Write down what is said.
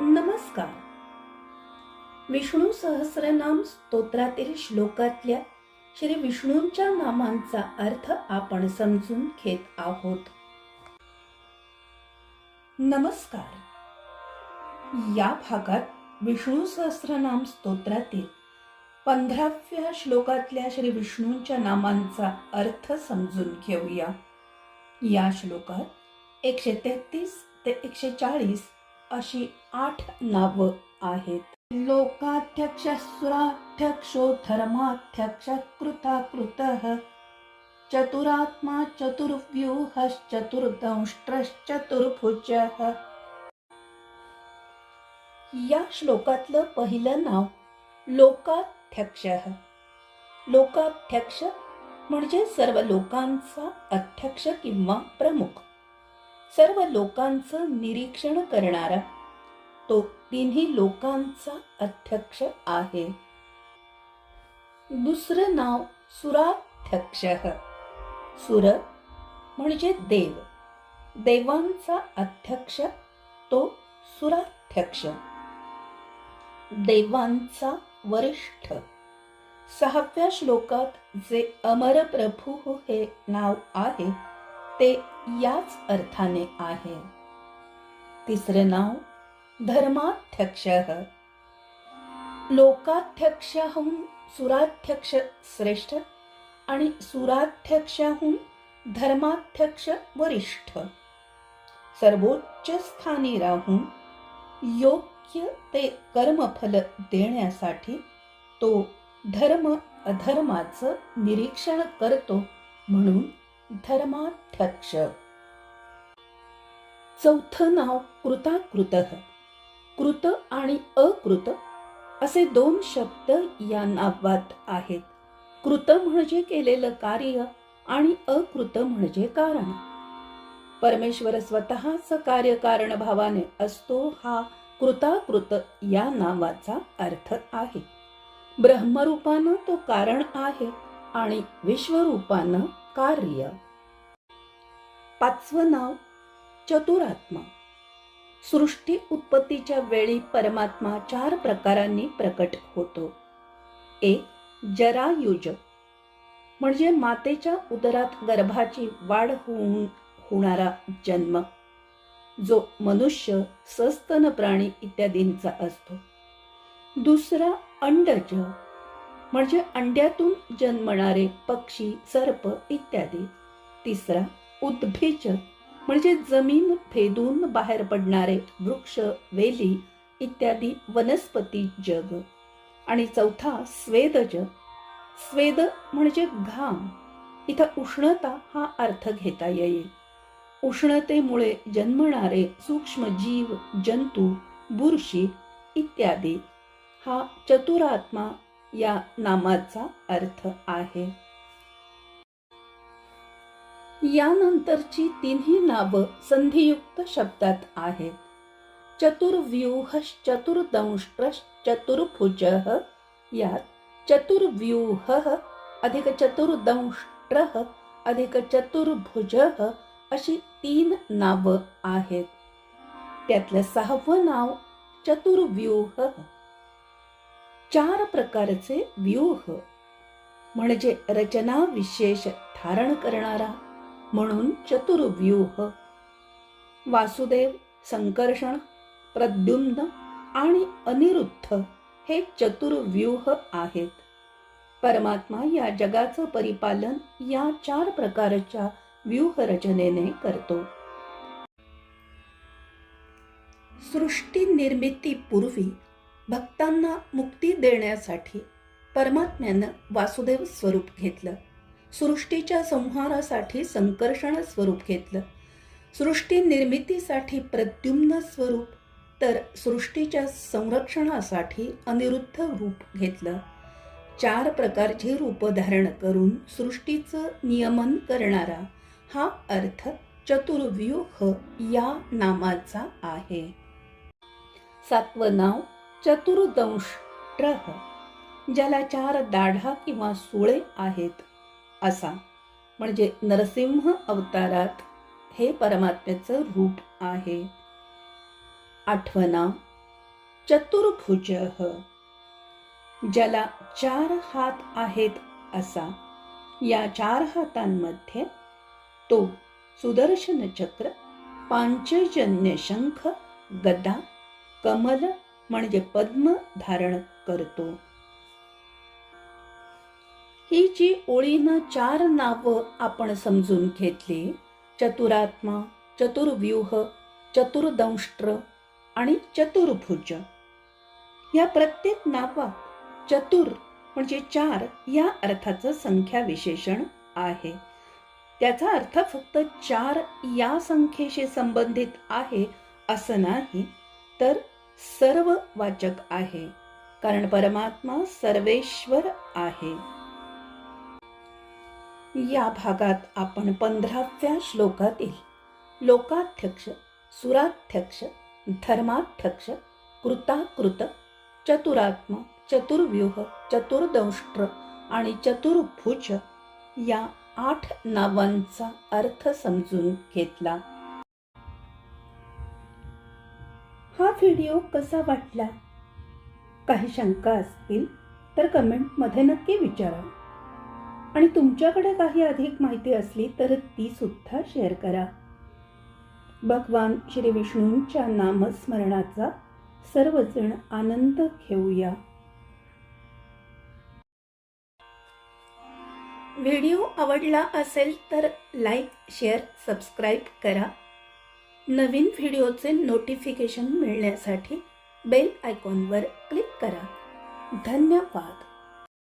नमस्कार. विष्णू सहस्रनाम स्तोत्रातील श्लोकातल्या श्री विष्णूंच्या नामांचा अर्थ आपण समजून घेत आहोत. नमस्कार. या भागात विष्णू सहस्रनाम स्तोत्रातील पंधराव्या श्लोकातल्या श्री विष्णूंच्या नामांचा अर्थ समजून घेऊया. या श्लोकात एकशे तेहतीस ते एकशे चाळीस अशी आठ नावं आहेत. लोकाध्यक्ष सुराध्यक्षो धर्माध्यक्ष कृताकृत चतुरात्मा चतुर्व्यूहश्चतुर्दंष्ट्रश्चतुर्भुज. या श्लोकातलं पहिलं नाव लोकाध्यक्ष. लोकाध्यक्ष म्हणजे सर्व लोकांचा अध्यक्ष किंवा प्रमुख. सर्व लोकांचं निरीक्षण करणारा. तो तिन्ही लोकांचा अध्यक्ष आहे. दुसरं नाव सुराध्यक्ष. सुर म्हणजे देव. देवांचा अध्यक्ष तो सुराध्यक्ष. देवांचा वरिष्ठ. सहाव्या श्लोकात जे अमर प्रभू हे नाव आहे ते याच अर्थाने आहे. तिसरे नाव धर्माध्यक्ष. लोकाध्यक्षाहून सुराध्यक्ष श्रेष्ठ आणि सुराध्यक्षाहून धर्माध्यक्ष वरिष्ठ. सर्वोच्च स्थानी राहून योग्य ते कर्मफल देण्यासाठी तो धर्म अधर्माचं निरीक्षण करतो म्हणून धर्माध्यक्ष. चौथं नाव कृताकृत. कृत आणि अकृत असे दोन शब्द या नावात आहेत. कृत म्हणजे केलेलं कार्य आणि अकृत म्हणजे कारण. परमेश्वर स्वतःच कार्य कारण भावाने असतो हा कृताकृत या नावाचा अर्थ आहे. ब्रह्मरूपानं तो कारण आहे आणि विश्वरूपानं कार्य. पाचवं नाव चतुरात्मा. सृष्टी उत्पत्तीच्या वेळी परमात्मा चार प्रकारांनी प्रकट होतो. एक जरायुज म्हणजे मातेच्या उदरात गर्भाची वाढ होऊन होणारा जन्म जो मनुष्य सस्तन प्राणी इत्यादींचा असतो. दुसरा अंडज. म्हणजे अंड्यातून जन्मणारे पक्षी सर्प इत्यादी. तिसरा उद्भिज म्हणजे जमीन फेदून बाहेर पडणारे वृक्ष वेली इत्यादी वनस्पती जग. आणि चौथा स्वेदज. स्वेद म्हणजे घाम. इथं उष्णता हा अर्थ घेता येईल. उष्णतेमुळे जन्मणारे सूक्ष्म जीव जंतू बुरशी इत्यादी. हा चतुरात्मा या नामाचा अर्थ आहे. यानंतरची तिन्ही नावं संधियुक्त शब्दात आहेत. चतुर्व्यूहश्चतुर्दंष्ट्रश्चतुर्भुज यात चतुर्व्यूह अधिक चतुर्दंष्ट्र अधिक चतुर्भुज अशी तीन नावं आहेत. त्यातलं सहावं नाव चतुर्व्यूह. चार प्रकारचे व्यूह म्हणजे रचना विशेष धारण करणारा म्हणून चतुर्व्यूह. वासुदेव संकर्षण प्रद्युम्न आणि अनिरुद्ध हे चतुर्व्यूह आहेत. परमात्मा या जगाचं परिपालन या चार प्रकारच्या व्यूहरचनेने करतो. सृष्टी निर्मितीपूर्वी भक्तांना मुक्ती देण्यासाठी परमात्म्यानं वासुदेव स्वरूप घेतलं. सृष्टीच्या संहारासाठी संकर्षण स्वरूप घेतलं. सृष्टी निर्मितीसाठी प्रद्युम्न स्वरूप तर सृष्टीच्या संरक्षणासाठी अनिरुद्ध रूप घेतलं. चार प्रकारची रूप धारण करून सृष्टीचं नियमन करणारा हा अर्थ चतुर्व्यूह या नामाचा आहे. सातवं नाव चतुर्दंष्ट्रह ज्याला चार दाढा किंवा सुळे आहेत. असा. म्हणजे नरसिंह अवतारात हे परमात्म्याचं रूप आहे. आठवना. चतुर्भुज. ज्याला चार हात आहेत असा. या चार हातांमध्ये तो सुदर्शन चक्र पांचजन्य शंख गदा कमल म्हणजे पद्म धारण करतो. ही जी ओळीनं चार नावं आपण समजून घेतली चतुरात्मा चतुर्व्यूह चतुर्दंष्ट्र आणि चतुर्भुज. या प्रत्येक नावात चतुर म्हणजे चार या अर्थाचं संख्या विशेषण आहे. त्याचा अर्थ फक्त चार या संख्येशी संबंधित आहे असं नाही तर सर्व वाचक आहे कारण परमात्मा सर्वेश्वर आहे. या भागात आपण पंधराव्या श्लोकातील लोकाध्यक्ष सुराध्यक्ष धर्माध्यक्ष कृताकृत चतुरात्म चतुर्व्यूह चतुर्दंष्ट्र आणि चतुर्भुज या आठ नावांचा अर्थ समजून घेतला. हा व्हिडिओ कसा वाटला? काही शंका असतील तर कमेंटमध्ये नक्की विचारा. आणि तुमच्याकडे काही अधिक माहिती असली तर ती सुद्धा शेअर करा. भगवान श्री विष्णूंच्या नामस्मरणाचा सर्वजण आनंद घेऊया. व्हिडिओ आवडला असेल तर लाईक शेअर सबस्क्राईब करा. नवीन व्हिडिओचे नोटिफिकेशन मिळण्यासाठी बेल आयकॉनवर क्लिक करा. धन्यवाद.